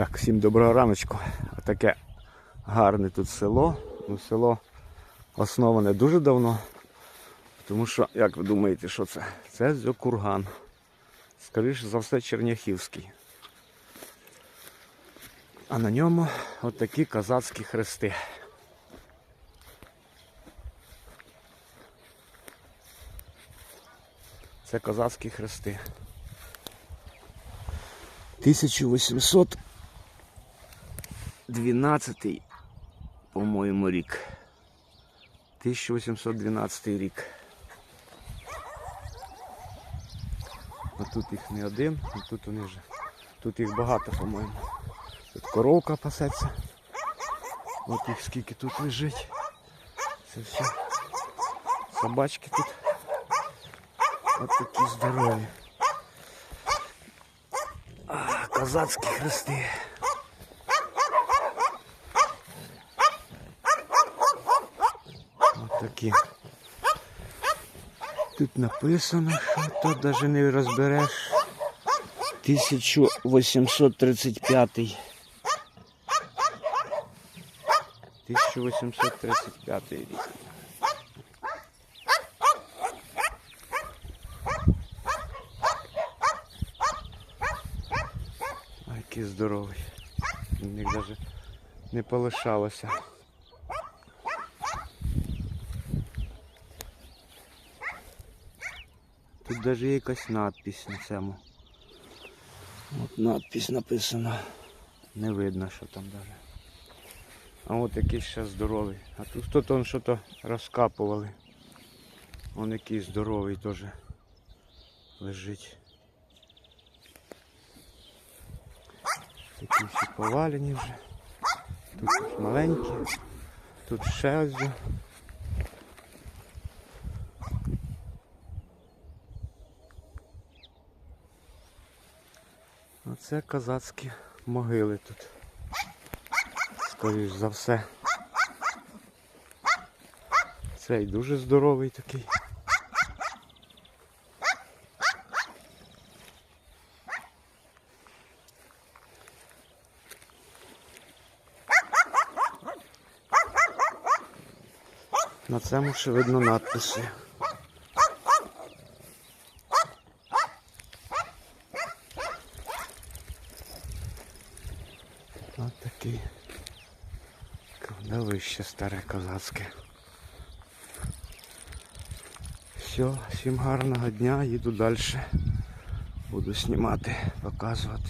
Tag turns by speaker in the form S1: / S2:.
S1: Так, всім доброго раночку. Таке гарне тут село. Ну, село основане дуже давно. Тому що, як ви думаєте, що це? Це Зьокурган. Скоріше за все, Черняхівський. А на ньому отакі козацькі хрести. Це козацькі хрести. 1812, по-моєму, рік. 1812 рік. А тут їх не один, а тут вони вже. Тут їх багато, по-моєму. Тут коровка пасеться. От їх скільки тут лежить. Це все. Собачки тут. От такі здорові. А, козацькі хрести. Такі. Тут написано, що тут навіть не розбереш. 1835. 1835 рік. А який здоровий. У навіть не полишалося. Тут навіть є якась надпись на цьому. От надпись написана. Не видно, що там навіть. А от якийсь ще здоровий. А тут хто-то он що-то розкапували. Он якийсь здоровий теж лежить. Такі всі повалені вже. Тут маленькі. Тут ще ось. Оце козацькі могили тут. Скоріш за все. Цей дуже здоровий такий. На цьому ще видно надписи. Ось такий кладовище старе козацьке. Все, всім гарного дня, їду далі. Буду знімати, показувати.